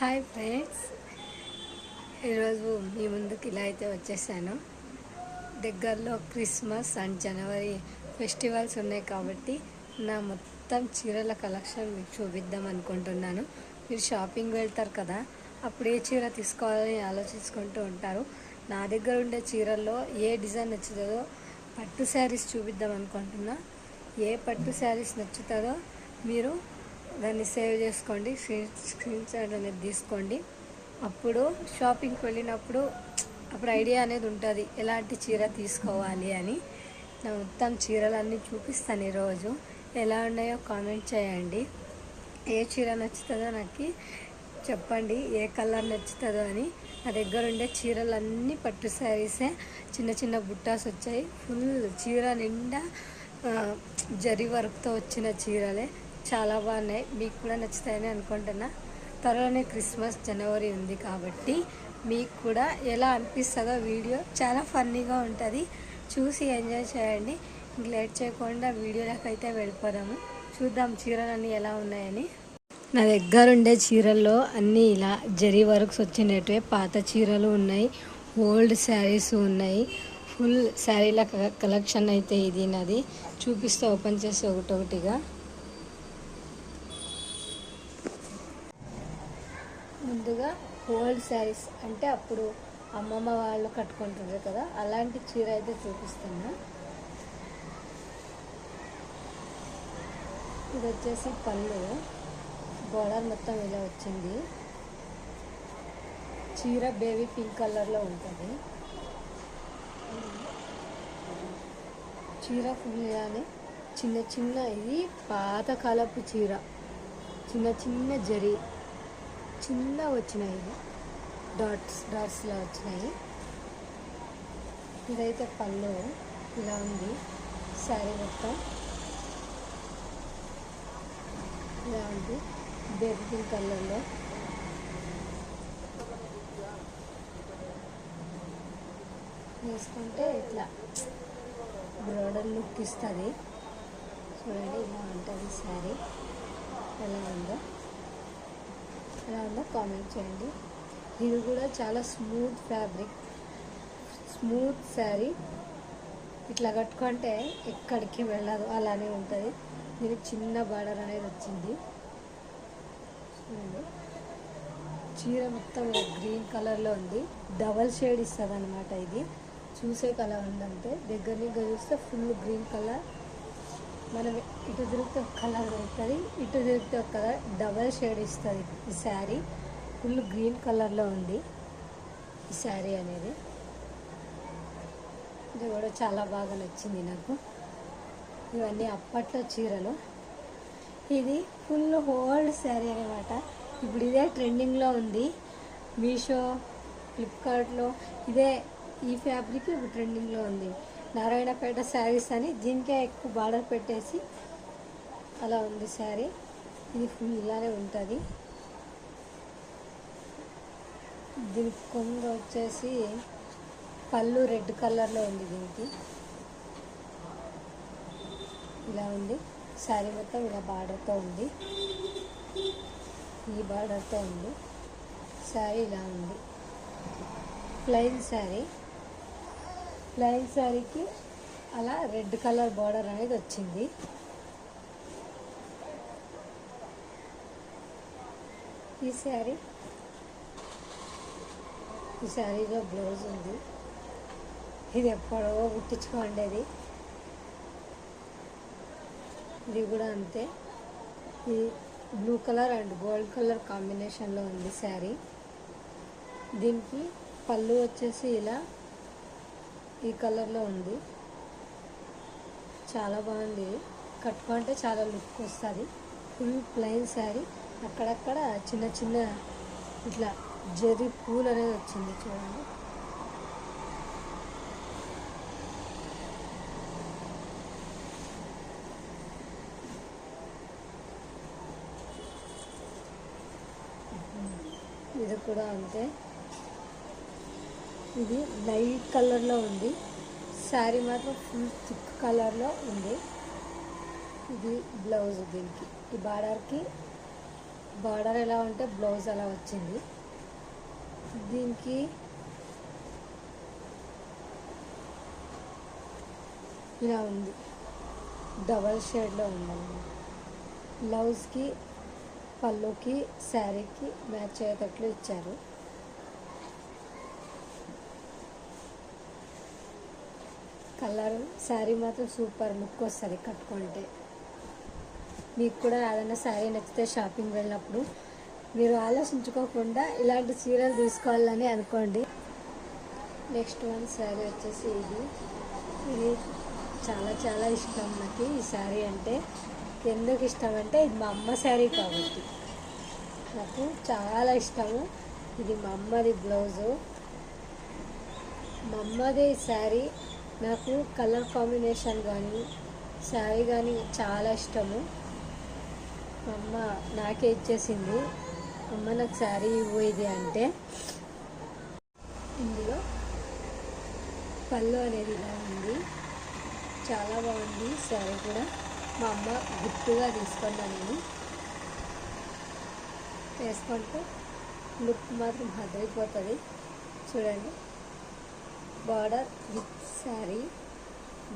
Hi friends. ఈరోజు మీ ముందుకు ఇలా అయితే వచ్చేసాను. దగ్గరలో క్రిస్మస్ అండ్ జనవరి ఫెస్టివల్స్ ఉన్నాయి కాబట్టి నా మొత్తం చీరల కలెక్షన్ మీకు చూపిద్దాం అనుకుంటున్నాను. మీరు షాపింగ్ వెళ్తారు కదా అప్పుడు ఏ చీర తీసుకోవాలని ఆలోచించుకుంటూ ఉంటారు. నా దగ్గర ఉండే చీరల్లో ఏ డిజైన్ నచ్చుతుందో పట్టు శారీస్ చూపిద్దాం అనుకుంటున్నా. ఏ పట్టు శారీస్ నచ్చుతుందో మీరు దాన్ని సేవ్ చేసుకోండి స్క్రీన్ స్క్రీన్ షాట్ అనేది తీసుకోండి. అప్పుడు షాపింగ్కి వెళ్ళినప్పుడు అప్పుడు ఐడియా అనేది ఉంటుంది ఎలాంటి చీర తీసుకోవాలి అని. నా మొత్తం చీరలన్నీ చూపిస్తాను ఈరోజు. ఎలా ఉన్నాయో కామెంట్ చేయండి. ఏ చీర నచ్చుతుందో నాకు చెప్పండి ఏ కలర్ నచ్చుతుందో అని. నా దగ్గర ఉండే చీరలన్నీ పట్టు శారీసే చిన్న చిన్న బుట్టాస్ వచ్చాయి. ఫుల్ చీర నిండా జరి వర్క్తో వచ్చిన చీరలే. చాలా బాగున్నాయి. మీకు కూడా నచ్చుతాయని అనుకుంటున్నా. త్వరలోనే క్రిస్మస్ జనవరి ఉంది కాబట్టి మీకు కూడా ఎలా అనిపిస్తుందో వీడియో చాలా ఫన్నీగా ఉంటుంది. చూసి ఎంజాయ్ చేయండి. ఇంక లేట్ చేయకుండా వీడియోలోకి అయితే వెళ్ళిపోదాము. చూద్దాం చీరలన్నీ ఎలా ఉన్నాయని. నా దగ్గర ఉండే చీరల్లో అన్నీ ఇలా జరీ వర్క్స్ వచ్చినట్టే పాత చీరలు ఉన్నాయి. ఓల్డ్ శారీస్ ఉన్నాయి. ఫుల్ శారీల కలెక్షన్ అయితే ఇది నాది. చూపిస్తే ఓపెన్ చేసి ఒకటొకటిగా. ముందుగా ఓల్డ్ శారీస్ అంటే అప్పుడు అమ్మమ్మ వాళ్ళు కట్టుకుంటుండ్రు కదా అలాంటి చీర అయితే చూపిస్తున్నా. ఇది వచ్చేసి పళ్ళు. బోర్డర్ మొత్తం ఇలా వచ్చింది. చీర బేబీ పింక్ కలర్లో ఉంటుంది. చీర ఫుల్ ఇలానే చిన్న చిన్న ఇది పాతకాలపు చీర. చిన్న చిన్న జరి. చిన్న వచ్చినాయి. డాట్స్ డాట్స్లా వచ్చినాయి. ఇదైతే పళ్ళు. ఇలా ఉంది. శారీ మొత్తం. ఇలా ఉంది. బేబీ పింక్ కలర్లో. వేసుకుంటే ఇట్లా బ్రోడర్ లుక్ ఇస్తుంది. చూడండి ఇలా ఉంటుంది శారీ. ఎలా ఉందో. ఎలా ఉందో కామెంట్ చేయండి. ఇది కూడా చాలా స్మూత్ ఫ్యాబ్రిక్ స్మూత్ శారీ ఇట్లా కట్టుకుంటే ఎక్కడికి వెళ్ళదు అలానే ఉంటుంది. దీనికి చిన్న బార్డర్ అనేది వచ్చింది. చూడండి. చీర మొత్తం గ్రీన్ కలర్లో ఉంది. డబల్ షేడ్ ఇస్తుంది అనమాట ఇది. చూసే కలర్ ఉందంటే. దగ్గర దగ్గర చూస్తే ఫుల్ గ్రీన్ కలర్ మనం ఇటు తిరిగితే ఒక కలర్ దొరుకుతుంది ఇటు తిరిగితే ఒక కలర్ డబల్ షేడ్ ఇస్తుంది ఈ శారీ. ఫుల్ గ్రీన్ కలర్లో ఉంది ఈ శారీ అనేది. ఇది కూడా చాలా బాగా నచ్చింది నాకు. ఇవన్నీ అప్పట్లో చీరలు. ఇది ఫుల్ ఓల్డ్ శారీ అనమాట ఇప్పుడు ఇదే ట్రెండింగ్లో ఉంది. మీషో ఫ్లిప్కార్ట్లో ఇదే ఈ ఫ్యాబ్రిక్ ఇప్పుడు ట్రెండింగ్లో ఉంది. నారాయణపేట శారీస్ అని దీనికే ఎక్కువ బార్డర్ పెట్టేసి అలా ఉంది శారీ. ఇది ఫుల్ ఇలానే ఉంటుంది. దీని కొంగు వచ్చేసి పళ్ళు రెడ్ కలర్లో ఉంది దీనికి. ఇలా ఉంది. శారీ మొత్తం ఇలా బార్డర్తో ఉంది. ఈ బార్డర్తో ఉంది. శారీ ఇలా ఉంది. ప్లెయిన్ శారీ. ప్లెయిన్ శారీకి అలా రెడ్ కలర్ బార్డర్ అనేది వచ్చింది. ఈ శారీ. ఈ శారీలో బ్లౌజ్ ఉంది. ఇది ఎప్పుడో కుట్టించుకోండేది ఇది కూడా అంతే. ఇది blue colour and gold colour కాంబినేషన్లో ఉంది శారీ. దీనికి పళ్ళు వచ్చేసి ఇలా ఈ కలర్లో ఉంది. చాలా బాగుంది. కట్టుకుంటే చాలా లుక్ వస్తుంది. Full plain sari. అక్కడక్కడ చిన్న చిన్న ఇట్లా జరి పూలు అనేది వచ్చింది చూడండి. ఇది కూడా అంతే. ఇది లైట్ కలర్లో ఉంది. శారీ మాత్రం ఫుల్ థిక్ కలర్లో ఉంది. ఇది బ్లౌజ్ దీనికి. ఈ బార్డర్కి బార్డర్ ఎలా ఉంటే బ్లౌజ్ అలా వచ్చింది. దీనికి ఇలా ఉంది. డబల్ షేడ్లో ఉందండి బ్లౌజ్కి పళ్ళుకి శారీకి మ్యాచ్ అయ్యేటట్లు ఇచ్చారు. కలర్ శారీ మాత్రం సూపర్ లుక్ వస్తుంది కట్టుకుంటే. మీకు కూడా ఏదైనా శారీ నచ్చితే షాపింగ్ వెళ్ళినప్పుడు మీరు ఆలోచించుకోకుండా ఇలాంటి చీరలు తీసుకోవాలని అనుకోండి. నెక్స్ట్ వన్ శారీ వచ్చేసి ఇది. ఇది చాలా చాలా ఇష్టం నాకు ఈ శారీ అంటే. ఎందుకు ఇష్టం అంటే ఇది మా అమ్మ శారీ కాబట్టి. నాకు చాలా ఇష్టము. ఇది మా అమ్మది బ్లౌజు మా అమ్మది శారీ నాకు కలర్ కాంబినేషన్ కానీ శారీ కానీ చాలా ఇష్టము. మా అమ్మ నాకే ఇచ్చేసింది. అమ్మ నాకు శారీ ఇవ్వేది అంటే ఇందులో పళ్ళు అనేది ఇలా ఉంది. చాలా బాగుంది. శారీ కూడా మా అమ్మ గుర్తుగా తీసుకున్నాను నేను. వేసుకుంటే లుక్ మాత్రం హదైపోతుంది చూడండి. Border with sari.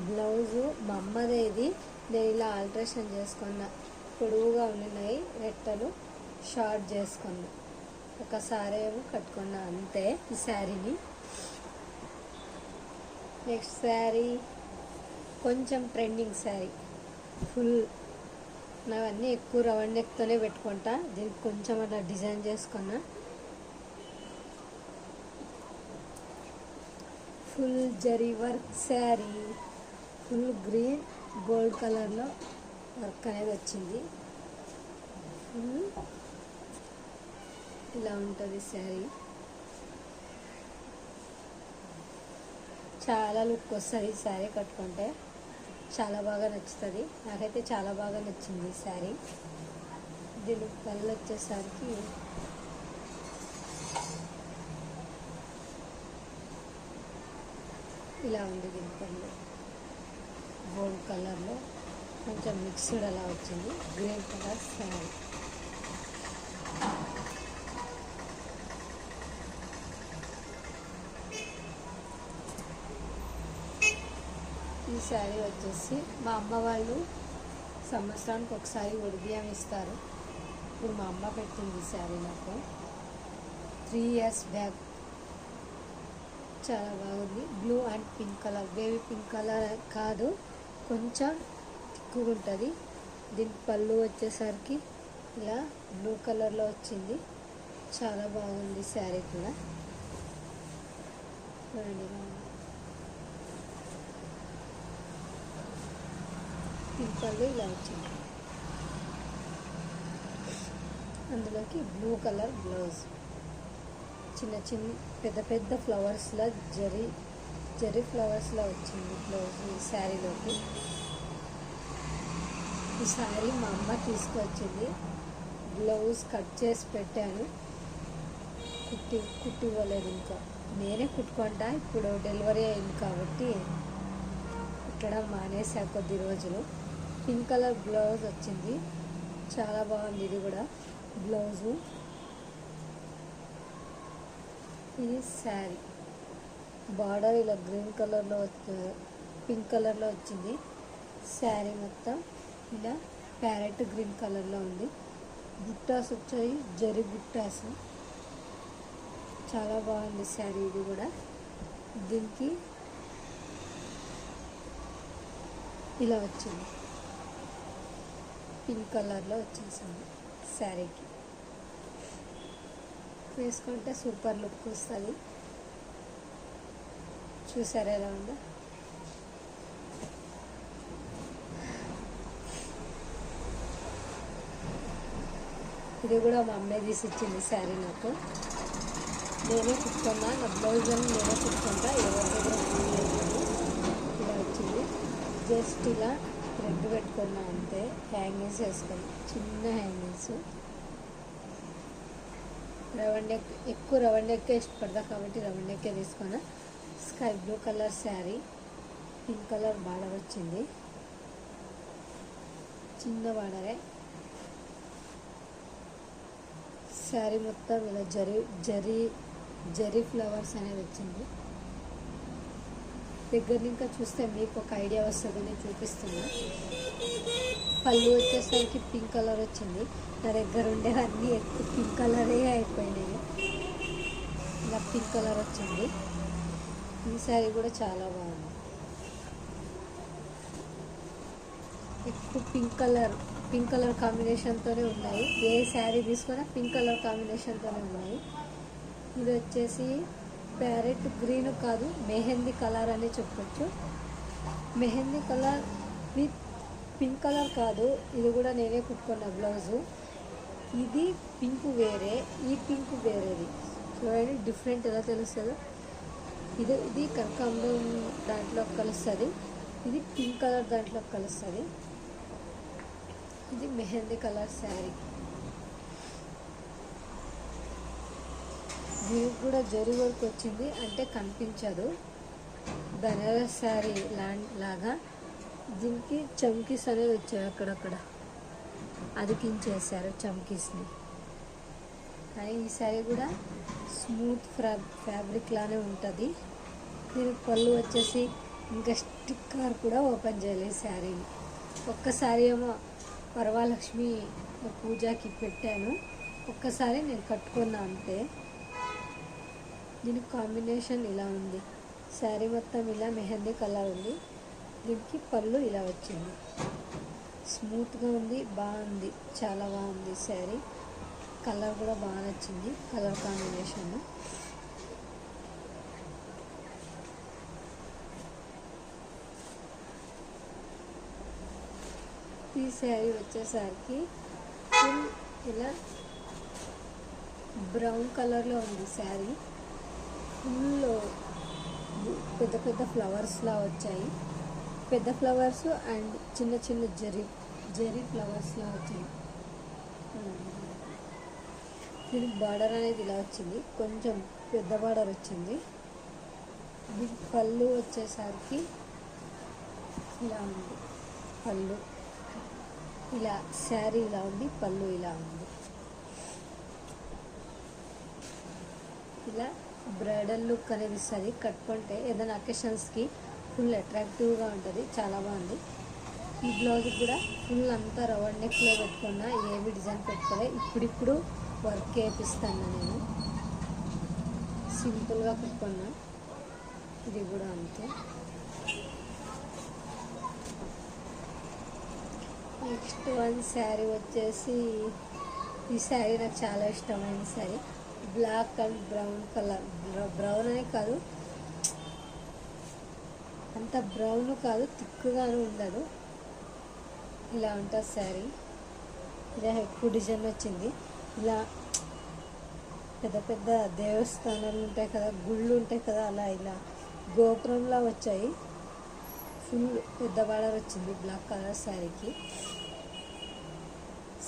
బ్లౌజు మా అమ్మదేది. నేను ఇలా ఆల్ట్రేషన్ చేసుకున్నా. పొడవుగా ఉన్నాయి రెట్టలు షార్ట్ చేసుకున్నా ఒకసారి ఏమో కట్టుకున్నా అంతే ఈ శారీని. నెక్స్ట్ శారీ కొంచెం ట్రెండింగ్ శారీ. ఫుల్ నావన్నీ ఎక్కువ రౌండ్ నెక్తోనే పెట్టుకుంటా. దీనికి కొంచెం అట్లా డిజైన్ చేసుకున్నా. Full zari work sari. Full green gold కలర్లో వర్క్ అనేది వచ్చింది. ఇలా ఉంటుంది శారీ. చాలా లుక్ వస్తుంది ఈ శారీ కట్టుకుంటే. చాలా బాగా నచ్చుతుంది. నాకైతే చాలా బాగా నచ్చింది ఈ శారీ. దీని పళ్ళు వచ్చేసరికి ఇలా ఉంది దీని పళ్ళు. గోల్డ్ కలర్లో కొంచెం మిక్స్డ్ అలా వచ్చింది. గ్రీన్ కలర్ శారీ ఈ శారీ వచ్చేసి మా అమ్మ వాళ్ళు సంవత్సరానికి ఒకసారి ఉడిబియ్యం ఇస్తారు. ఇప్పుడు మా అమ్మ పెట్టింది ఈ శారీ నాకు. త్రీ ఇయర్స్ బ్యాక్ చాలా బాగుంది. Blue and pink colour baby pink colour కాదు. కొంచెం ఎక్కువ ఉంటుంది దీని పళ్ళు వచ్చేసరికి ఇలా బ్లూ కలర్లో వచ్చింది. చాలా బాగుంది శారీ కూడా. చూడండి పింక్ పళ్ళు ఇలా వచ్చింది. అందులోకి బ్లూ కలర్ బ్లౌజ్. చిన్న చిన్న పెద్ద పెద్ద ఫ్లవర్స్లా జరీ జరీ ఫ్లవర్స్లా వచ్చింది బ్లౌజ్ ఈ శారీలోకి. ఈ శారీ మా అమ్మ తీసుకొచ్చింది. బ్లౌజ్ కట్ చేసి పెట్టాను. కుట్టి కుట్టి ఇవ్వలేదు ఇంకా. నేనే కుట్టుకుంటా ఇప్పుడు డెలివరీ అయింది కాబట్టి కుట్టడం మానేసా కొద్ది రోజులు. పింక్ కలర్ బ్లౌజ్ వచ్చింది. చాలా బాగుంది ఇది కూడా బ్లౌజు. ఇది శారీ. బార్డర్ ఇలా గ్రీన్ కలర్లో పింక్ కలర్లో వచ్చింది. శారీ మొత్తం ఇలా ప్యారెట్ గ్రీన్ కలర్లో ఉంది. బుట్టాస్ వచ్చాయి జరి బుట్టాస్. చాలా బాగుంది శారీ ఇది కూడా. దీనికి ఇలా వచ్చింది. పింక్ కలర్లో వచ్చేసింది శారీకి. వేసుకుంటే సూపర్ లుక్ వస్తుంది. చూసారా ఎలా ఉందో? ఇది కూడా మా అమ్మాయి తీసి ఇచ్చింది శారీ నాకు. నేనే కుట్టుకున్నా నా బ్లౌజ్ అని నేనే కుట్టుకుంటా. ఎవరి దగ్గర ఇలా వచ్చింది. జస్ట్ ఇలా థ్రెడ్ పెట్టుకున్నా అంతే. హ్యాంగింగ్స్ వేసుకున్నా. చిన్న హ్యాంగింగ్స్ రౌండ్ నెక్ ఎక్కువ రౌండ్ నెక్కే ఇష్టపడతా కాబట్టి రౌండ్ నెక్కే తీసుకున్నా. Sky blue colour sari. Pink colour border వచ్చింది. చిన్న బార్డరే. శారీ మొత్తం ఇలా జరి జరి జరీ ఫ్లవర్స్ అనేది వచ్చింది. దగ్గర ఇంకా చూస్తే మీకు ఒక ఐడియా వస్తుందని చూపిస్తున్నా. పళ్ళు వచ్చేసరికి పింక్ కలర్ వచ్చింది. నా దగ్గర ఉండేవన్నీ ఎక్కువ పింక్ కలరే అయిపోయినాయి. ఇలా పింక్ కలర్ వచ్చింది. ఈ శారీ కూడా చాలా బాగుంది. ఎక్కువ పింక్ కలర్ పింక్ కలర్ కాంబినేషన్తోనే ఉన్నాయి. ఏ శారీ తీసుకున్నా పింక్ కలర్ కాంబినేషన్తోనే ఉన్నాయి. ఇది వచ్చేసి ప్యారెట్ గ్రీన్ కాదు మెహందీ కలర్ అని చెప్పొచ్చు. Mehndi colour with pink colour కాదు ఇది కూడా నేనే కుట్టుకున్న బ్లౌజు ఇది పింక్ వేరే ఈ పింక్ వేరేది. చూడండి డిఫరెంట్ ఎలా తెలుస్తుందో. ఇది ఇది కనకాంబరం దాంట్లో కలుస్తుంది. ఇది పింక్ కలర్ దాంట్లో కలుస్తుంది. ఇది మెహందీ కలర్ శారీ. దీనికి కూడా జరి వర్క్ వచ్చింది అంటే కనిపించదు. బనారస్ శారీ లా లాగా. దీనికి చమ్కీస్ అనేది వచ్చాయి అక్కడక్కడ. అదికించేశారు చమ్కీస్ని. కానీ ఈ శారీ కూడా స్మూత్ ఫ్రా ఫ్యాబ్రిక్ లానే ఉంటుంది. దీని పళ్ళు వచ్చేసి ఇంకా స్టిక్కర్ కూడా ఓపెన్ చేయలేదు శారీని. ఒక్కసారి ఏమో వరమహాలక్ష్మి పూజకి పెట్టాను. ఒక్కసారి నేను కట్టుకున్నా అంతే. దీనికి కాంబినేషన్ ఇలా ఉంది. శారీ మొత్తం ఇలా మెహందీ కలర్ ఉంది. దీనికి పళ్ళు ఇలా వచ్చింది. స్మూత్గా ఉంది బాగుంది. చాలా బాగుంది శారీ. కలర్ కూడా బాగా నచ్చింది. కలర్ కాంబినేషన్ ఈ శారీ వచ్చేసరికి ఫుల్ ఇలా బ్రౌన్ కలర్లో ఉంది శారీ. ఫుల్ పెద్ద పెద్ద ఫ్లవర్స్లా వచ్చాయి. పెద్ద ఫ్లవర్స్ అండ్ చిన్న చిన్న జరి జరి ఫ్లవర్స్లా వచ్చాయి. Hmm. దీనికి బార్డర్ అనేది ఇలా వచ్చింది. కొంచెం పెద్ద బార్డర్ వచ్చింది. దీనికి పళ్ళు వచ్చేసరికి ఇలా ఉంది. పళ్ళు. ఇలా శారీ ఇలా ఉంది పళ్ళు ఇలా ఉంది. ఇలా బ్రైడల్ లుక్ అనేది ఇస్తుంది. కట్టుకుంటే ఏదైనా అకేషన్స్కి ఫుల్ అట్రాక్టివ్గా ఉంటుంది. చాలా బాగుంది. ఈ బ్లౌజ్ కూడా ఫుల్ అంతా రౌండ్ నెక్లో పెట్టుకున్నా ఏమి డిజైన్ పెట్టుకోలే. ఇప్పుడిప్పుడు వర్క్ వేపిస్తాను నేను. సింపుల్గా పెట్టుకున్నా. ఇది కూడా అంతే. నెక్స్ట్ వన్ శారీ వచ్చేసి ఈ శారీ నాకు చాలా ఇష్టమైన sari. Black and brown colour. Brown అనే కాదు. అంత బ్రౌన్ కాదు తిక్కుగాను ఉండదు. ఇలా ఉంటుంది శారీ. ఇలా ఎక్కువ డిజైన్ వచ్చింది. ఇలా పెద్ద పెద్ద దేవస్థానాలు ఉంటాయి కదా గుళ్ళు ఉంటాయి కదా అలా ఇలా గోపురంలా వచ్చాయి. ఫుల్ పెద్ద బార్డర్ వచ్చింది బ్లాక్ కలర్ శారీకి.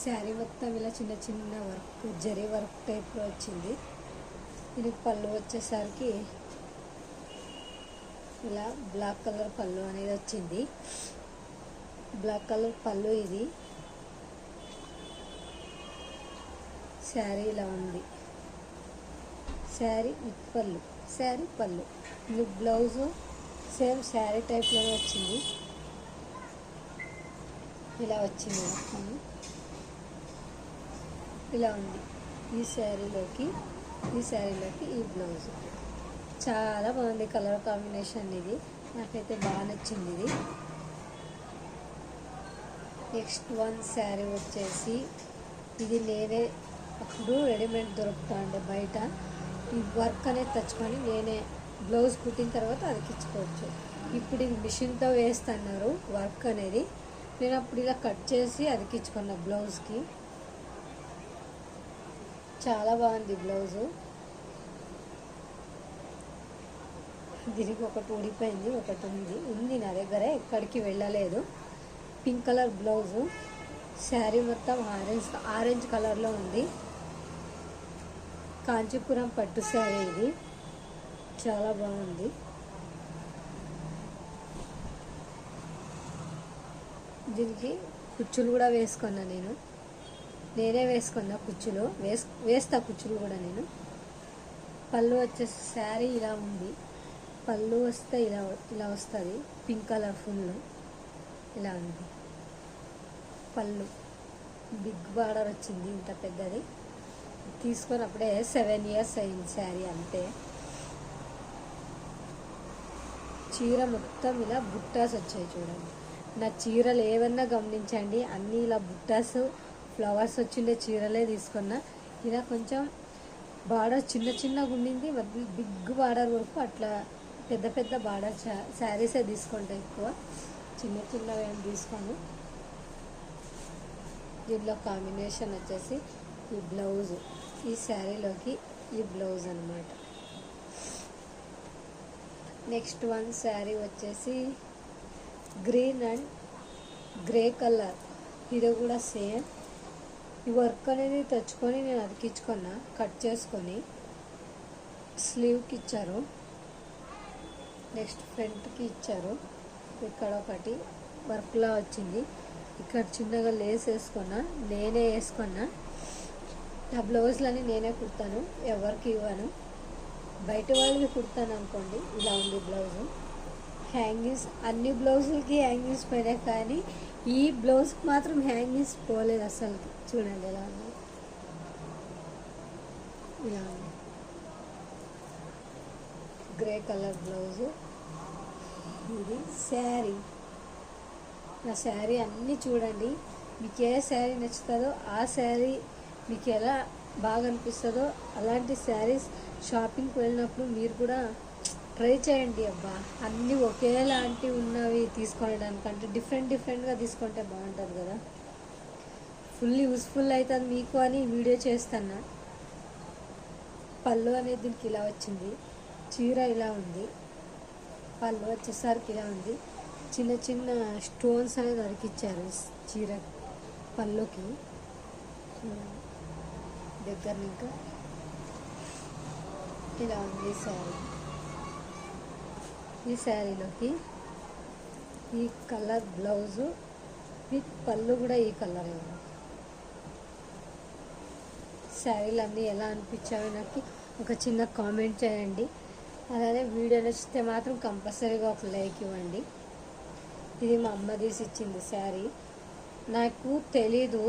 శారీ మొత్తం ఇలా చిన్న చిన్న వర్క్ జరీ వర్క్ టైప్లో వచ్చింది. ఇది పళ్ళు వచ్చేసరికి ఇలా బ్లాక్ కలర్ పళ్ళు అనేది వచ్చింది. బ్లాక్ కలర్ పళ్ళు ఇది. శారీ ఇలా ఉంది. శారీ విత్ పళ్ళు శారీ పళ్ళు. ఇది బ్లౌజు సేమ్ శారీ టైప్లోనే వచ్చింది. ఇలా వచ్చింది మొత్తం. ఇలా ఉంది. ఈ శారీలోకి ఈ శారీలోకి ఈ బ్లౌజ్. చాలా బాగుంది కలర్ కాంబినేషన్ ఇది. నాకైతే బాగా నచ్చింది ఇది. నెక్స్ట్ వన్ శారీ వచ్చేసి ఇది నేనే అప్పుడు రెడీమేడ్ దొరుకుతా ఉండే బయట. ఈ వర్క్ అనేది తెచ్చుకొని నేనే బ్లౌజ్ కుట్టిన తర్వాత అతికించుకోవచ్చు. ఇప్పుడు ఇది మిషన్తో వేస్తున్నారు వర్క్ అనేది. నేను అప్పుడు ఇలా కట్ చేసి అతికించుకున్న బ్లౌజ్కి. చాలా బాగుంది బ్లౌజు. దీనికి ఒకటి ఊడిపోయింది ఒకటి ఉంది. ఉంది నా దగ్గర ఎక్కడికి వెళ్ళలేదు. పింక్ కలర్ బ్లౌజు శారీ మొత్తం ఆరెంజ్ ఆరెంజ్ కలర్లో ఉంది. కాంచీపురం పట్టు శారీ ఇది. చాలా బాగుంది. దీనికి కుచ్చులు కూడా వేసుకున్నా నేను. నేనే వేసుకున్నా కుచ్చులు వేస్ వేస్తా కుచ్చులు కూడా నేను. పళ్ళు వచ్చేసి శారీ ఇలా ఉంది. పళ్ళు వస్తే ఇలా ఇలా వస్తుంది. Pink colour full. ఇలా ఉంది. పళ్ళు. బిగ్ బార్డర్ వచ్చింది ఇంత పెద్దది. తీసుకొని అప్పుడే సెవెన్ ఇయర్స్ అయింది శారీ అంతే. చీర మొత్తం ఇలా బుట్టాస్ వచ్చాయి చూడండి. నా చీరలు ఏవన్నా గమనించండి. అన్నీ ఇలా బుట్టాస్ ఫ్లవర్స్ వచ్చిండే చీరలే తీసుకున్నా. ఇలా కొంచెం బార్డర్ చిన్న చిన్నగా ఉండింది. బిగ్ బార్డర్ వరకు అట్లా పెద్ద పెద్ద బార్డర్ శారీసే తీసుకుంటా ఎక్కువ. చిన్న చిన్నవి ఏం తీసుకోను. దీనిలో కాంబినేషన్ వచ్చేసి ఈ బ్లౌజ్ ఈ శారీలోకి ఈ బ్లౌజ్ అన్నమాట. నెక్స్ట్ వన్ శారీ వచ్చేసి గ్రీన్ అండ్ గ్రే కలర్. ఇది కూడా సేమ్. ఈ వర్క్ అనేది తెచ్చుకొని నేను అతికించుకున్నా కట్ చేసుకొని స్లీవ్కి ఇచ్చారు నెక్స్ట్ ఫ్రంట్కి ఇచ్చారు. ఇక్కడ ఒకటి వర్క్లా వచ్చింది. ఇక్కడ చిన్నగా లేస్ వేసుకున్నా నేనే వేసుకున్నా. నా బ్లౌజ్లని నేనే కుడతాను ఎవరికి ఇవ్వను. బయట వాళ్ళకి కుడతాను అనుకోండి ఇలా ఉంది బ్లౌజు. హ్యాంగింగ్స్ అన్ని బ్లౌజులకి హ్యాంగింగ్స్ పోయినాయి కానీ ఈ బ్లౌజ్కి మాత్రం హ్యాంగింగ్స్ పోలేదు అసలు. చూడండి ఎలా ఉంది. ఇలా ఉంది. Grey colour blouse. ఇది శారీ. నా శారీ అన్నీ చూడండి. మీకు ఏ శారీ నచ్చుతుందో ఆ శారీ మీకు ఎలా బాగా అనిపిస్తుందో అలాంటి శారీస్ షాపింగ్కి వెళ్ళినప్పుడు మీరు కూడా ట్రై చేయండి అబ్బా. అన్నీ ఒకేలాంటి ఉన్నవి తీసుకోవడానికంటే డిఫరెంట్ డిఫరెంట్గా తీసుకుంటే బాగుంటుంది కదా. ఫుల్ యూస్ఫుల్ అవుతుంది మీకు అని వీడియో చేస్తున్నా పళ్ళు అనేది దీనికి ఇలా వచ్చింది. చీర ఇలా ఉంది. పళ్ళు వచ్చేసరికి ఇలా ఉంది. చిన్న చిన్న స్టోన్స్ అనేది అరికిచ్చారు చీర పళ్ళుకి. దగ్గర ఇంకా ఇలా ఉంది సారీ. ఈ శారీలోకి ఈ కలర్ బ్లౌజు విత్ పళ్ళు కూడా ఈ కలర్ శారీలు అన్నీ ఎలా అనిపించాయో నాకు ఒక చిన్న కామెంట్ చేయండి. అలానే వీడియో నచ్చితే మాత్రం కంపల్సరీగా ఒక లైక్ ఇవ్వండి. ఇది మా అమ్మ తీసి ఇచ్చింది శారీ. నాకు తెలీదు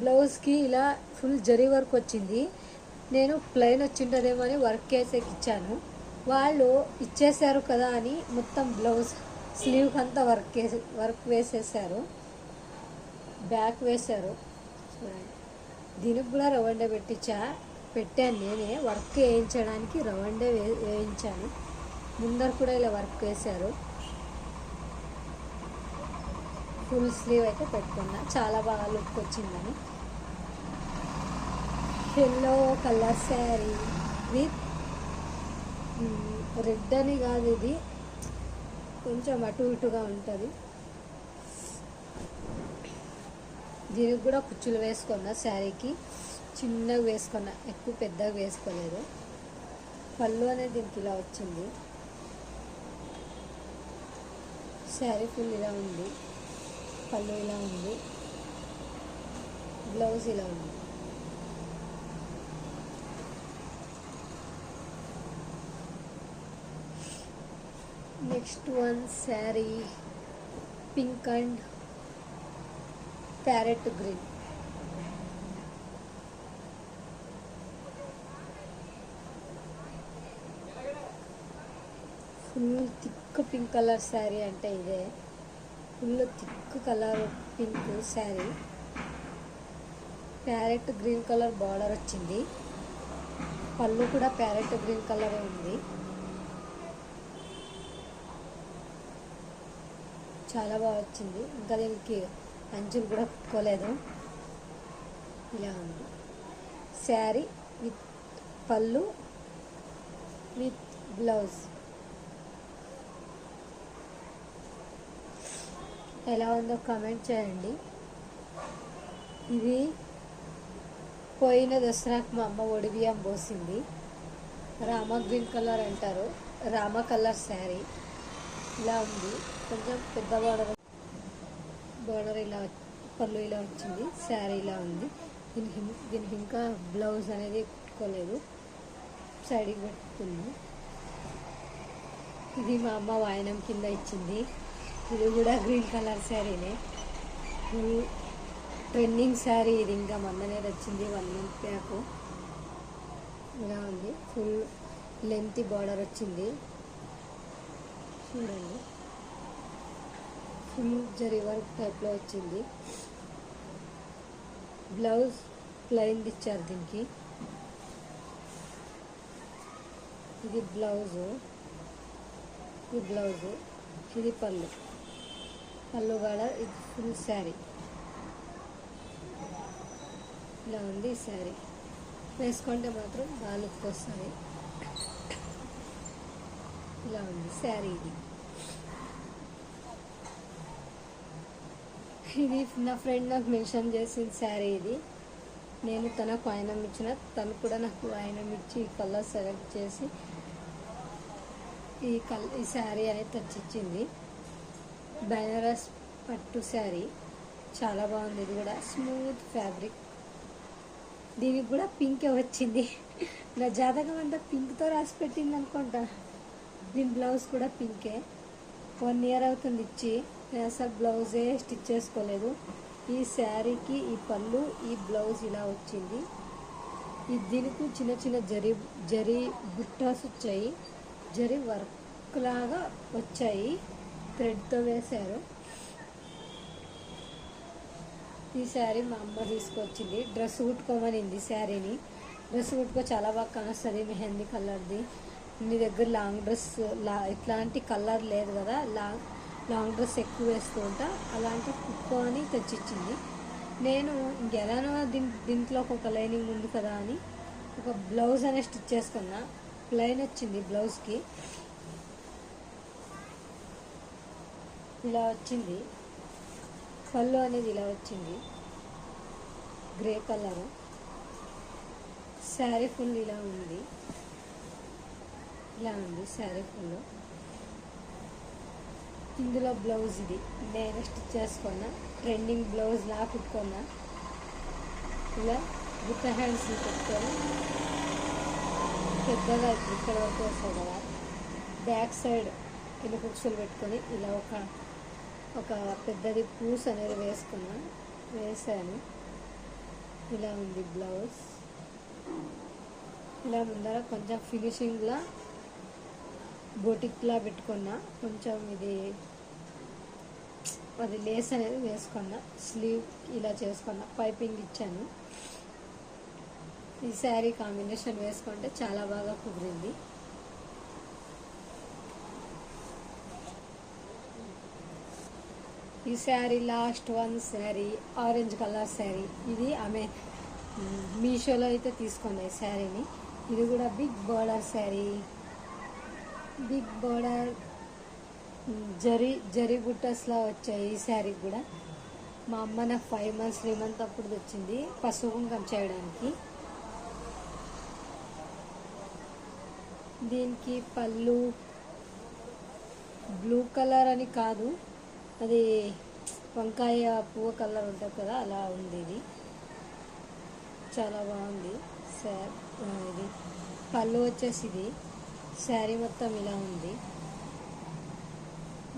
బ్లౌజ్కి ఇలా ఫుల్ జరీ వర్క్ వచ్చింది. నేను ప్లెయిన్ వచ్చింటుందేమో అని వర్క్ చేసేకి ఇచ్చాను. వాళ్ళు ఇచ్చేసారు కదా అని మొత్తం బ్లౌజ్ స్లీవ్కి అంతా వర్క్ వేసి వర్క్ వేసేసారు బ్యాక్ వేశారు. చూడండి. దీనికి కూడా రవండే పెట్టించా పెట్టాను నేనే. వర్క్ వేయించడానికి రవండే వే వేయించాను. ముందర కూడా ఇలా వర్క్ వేశారు. ఫుల్ స్లీవ్ అయితే పెట్టుకున్నా. చాలా బాగా లుక్ వచ్చిందని. Yellow colour sari with red అని కాదు ఇది. కొంచెం అటు ఇటుగా ఉంటుంది. దీనికి కూడా కుచ్చులు వేసుకున్నా శారీకి. చిన్నగా వేసుకున్నా ఎక్కువ పెద్దగా వేసుకోలేదు. పళ్ళు అనేది దీనికి ఇలా వచ్చింది. శారీ ఫుల్ ఇలా ఉంది. పళ్ళు ఇలా ఉంది. బ్లౌజ్ ఇలా ఉంది. Next one sari pink and parrot green. Full thick pink colour sari అంటే ఇదే. Full thick colour pink sari. Parrot green colour border వచ్చింది. పళ్ళు కూడా ప్యారెట్ గ్రీన్ కలరే ఉంది. చాలా బాగా వచ్చింది. ఇంకా దీనికి అంచులు కూడా కుట్టుకోలేదు. ఇలా ఉంది. శారీ విత్ పళ్ళు విత్ బ్లౌజ్. ఎలా ఉందో కామెంట్ చేయండి. ఇది పోయిన దసరాకు మా అమ్మ ఒడిబియ్యం పోసింది. రామ గ్రీన్ కలర్ అంటారు. రామ కలర్ శారీ. ఇలా ఉంది. కొంచెం పెద్ద బార్డర్ బార్డర్ ఇలా పళ్ళు ఇలా వచ్చింది శారీ ఇలా ఉంది. దీనికి దీనికి ఇంకా బ్లౌజ్ అనేది కుట్టుకోలేదు సైడ్కి పెట్టుకుంది ఇది మా అమ్మ వాయనం కింద ఇచ్చింది. ఇది కూడా గ్రీన్ కలర్ శారీనే. ట్రెండింగ్ శారీ ఇది. ఇంకా మొన్ననే వచ్చింది వన్ మంత్ బ్యాక్. ఇలా ఉంది. ఫుల్ లెంత్ బార్డర్ వచ్చింది. చూడండి. ఫుల్ జరీ వర్క్ టైప్లో వచ్చింది. బ్లౌజ్ ప్లెయిన్ ఇచ్చారు దీనికి. ఇది బ్లౌజు ఇది బ్లౌజు ఇది పళ్ళు. పళ్ళు కూడా ఇది ఫుల్ శారీ ఇలా ఉంది ఈ శారీ వేసుకుంటే మాత్రం బాగా వస్తాయి ఇలా ఉంది శారీ ఇది. ఇది నా ఫ్రెండ్ నాకు మెన్షన్ చేసిన శారీ ఇది. నేను తనకు ఆయనం ఇచ్చిన తను కూడా నాకు ఆయనం ఇచ్చి ఈ కలర్ సెలెక్ట్ చేసి ఈ కల్ ఈ శారీ అనేది తెచ్చిచ్చింది బెనారస్ పట్టు శారీ. చాలా బాగుంది. ఇది కూడా స్మూత్ ఫ్యాబ్రిక్ దీనికి కూడా పింకే వచ్చింది. నా జాతకం అంతా పింక్తో రాసి పెట్టింది అనుకుంటా దీని బ్లౌజ్ కూడా పింకే వన్ ఇయర్ అవుతుంది ఇచ్చి. నేను అసలు బ్లౌజే స్టిచ్ చేసుకోలేదు. ఈ శారీకి ఈ పళ్ళు ఈ బ్లౌజ్ ఇలా వచ్చింది. ఈ దీనికి చిన్న చిన్న జరి జరి బుట్టాస్ వచ్చాయి. జరి వర్క్ లాగా వచ్చాయి. థ్రెడ్తో వేశారు. ఈ శారీ మా అమ్మ తీసుకొచ్చింది. డ్రెస్ కుట్టుకోమనింది శారీని. డ్రెస్ కుట్టుకో చాలా బాగా కాస్తుంది మెహందీ కలర్ది. నీ దగ్గర లాంగ్ డ్రెస్ లా ఇట్లాంటి కలర్ లేదు కదా. లాంగ్ లాంగ్ డ్రెస్ ఎక్కువ వేస్తూ ఉంటా. అలాంటి కుక్కో అని తెచ్చిచ్చింది. నేను ఇంకెలానో దీని దీంట్లో ఒక లైనింగ్ ఉంది కదా అని ఒక బ్లౌజ్ అనే స్టిచ్ చేసుకున్నా. ప్లెయిన్ వచ్చింది బ్లౌజ్కి. ఇలా వచ్చింది. పళ్ళు అనేది ఇలా వచ్చింది. Grey colour. శారీ ఫుల్ ఇలా ఉంది. ఇలా ఉంది శారీ ఫుల్ ఇందులో బ్లౌజ్ ఇది. నేను స్టిచ్ చేసుకున్నా ట్రెండింగ్ బ్లౌజ్ లా కుట్టుకున్నా. ఇలా బుట్ట హ్యాండ్స్ పెట్టుకొని పెద్దగా ఇక్కడ వరకు వస్తాయి కదా. బ్యాక్ సైడ్ కింద కుక్సులు పెట్టుకొని ఇలా ఒక ఒక పెద్దది పూస్ అనేది వేసుకున్నా. వేసాను. ఇలా ఉంది బ్లౌజ్ ఇలా ముందర కొంచెం ఫినిషింగ్లా బొటిక్లా పెట్టుకున్నా. కొంచెం ఇది అది లేస్ అనేది వేసుకున్నా స్లీవ్ ఇలా చేసుకున్నా పైపింగ్ ఇచ్చాను. ఈ శారీ కాంబినేషన్ వేసుకుంటే చాలా బాగా కుదిరింది. ఈ sari last one sari orange colour sari ఇది ఆమె మీషోలో అయితే తీసుకున్నాయి ఈ శారీని. ఇది కూడా big border sari. Big border zari zari బుట్టస్లా వచ్చాయి ఈ శారీ కూడా. మా అమ్మ నాకు ఫైవ్ మంత్స్ త్రీ మంత్ అప్పుడు తెచ్చింది పసుపు కుంకం చేయడానికి. దీనికి పళ్ళు బ్లూ కలర్ అని కాదు అది వంకాయ పువ్వు కలర్ ఉంటుంది కదా అలా ఉంది ఇది చాలా బాగుంది సార్ ఇది. పళ్ళు వచ్చేసి ఇది. శారీ మొత్తం ఇలా ఉంది.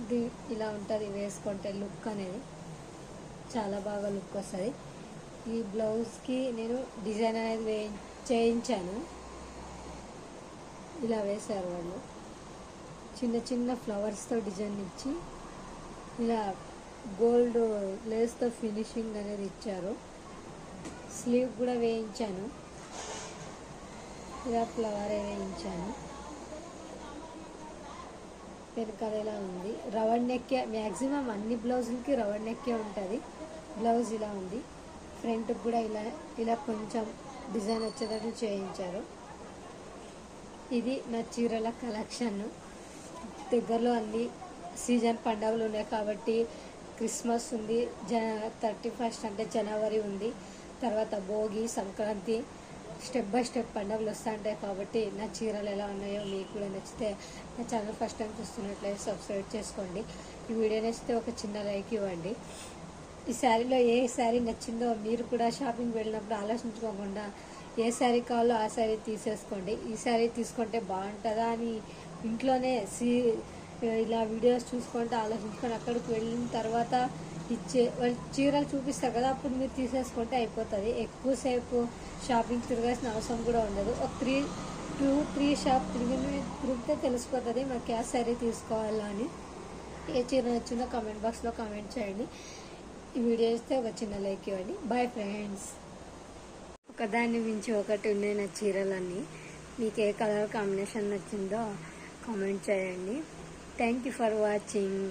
ఇది ఇలా ఉంటుంది వేసుకుంటే లుక్ అనేది. చాలా బాగా లుక్ వస్తుంది. ఈ బ్లౌజ్కి నేను డిజైన్ అనేది వే చేయించాను. ఇలా వేశారు వాళ్ళు. చిన్న చిన్న ఫ్లవర్స్తో డిజైన్ ఇచ్చి ఇలా గోల్డ్ లేస్తో ఫినిషింగ్ అనేది ఇచ్చారు. స్లీవ్ కూడా వేయించాను. ఇలా ఫ్లవర్ వేయించాను. వెనకాల ఇలా ఉంది. రవడ్ నెక్కే మ్యాక్సిమం అన్ని బ్లౌజులకి రవడ్ నెక్కే ఉంటుంది. బ్లౌజ్ ఇలా ఉంది. ఫ్రంట్కి కూడా ఇలా ఇలా కొంచెం డిజైన్ వచ్చేటట్లు చేయించారు. ఇది నా చీరల కలెక్షన్. దగ్గరలో అన్ని సీజన్ పండుగలు ఉన్నాయి కాబట్టి క్రిస్మస్ ఉంది జ థర్టీ ఫస్ట్ అంటే జనవరి ఉంది. తర్వాత Bhogi Sankranti step by step పండుగలు వస్తుంటాయి కాబట్టి నా చీరలు ఎలా ఉన్నాయో మీకు కూడా నచ్చితే నా ఛానల్ ఫస్ట్ టైం చూస్తున్నట్లయితే సబ్స్క్రైబ్ చేసుకోండి. ఈ వీడియో నచ్చితే ఒక చిన్న లైక్ ఇవ్వండి. ఈ శారీలో ఏ శారీ నచ్చిందో మీరు కూడా షాపింగ్ వెళ్ళినప్పుడు ఆలోచించుకోకుండా ఏ శారీ కావాలో ఆ శారీ తీసేసుకోండి. ఈ శారీ తీసుకుంటే బాగుంటుందా అని ఇంట్లోనే సీ ఇలా వీడియోస్ చూసుకుంటే ఆలోచించుకొని అక్కడికి వెళ్ళిన తర్వాత ఇచ్చే వాళ్ళు చీరలు చూపిస్తారు కదా అప్పుడు మీరు తీసేసుకుంటే అయిపోతుంది. ఎక్కువసేపు షాపింగ్ తిరగాల్సిన అవసరం కూడా ఉండదు. ఒక త్రీ టూ త్రీ షాప్ తిరిగి తిరిగితే తెలిసిపోతుంది మాకు క్యాష్ శారీ తీసుకోవాలా అని. ఏ చీర నచ్చిందో కామెంట్ బాక్స్లో కామెంట్ చేయండి. ఈ వీడియో ఇస్తే ఒక చిన్న లైక్ ఇవ్వండి. బాయ్ ఫ్రెండ్స్ ఒకదాన్ని మించి ఒకటి ఉన్నాయి నా చీరలన్నీ. మీకు ఏ కలర్ కాంబినేషన్ నచ్చిందో కామెంట్ చేయండి. Thank you for watching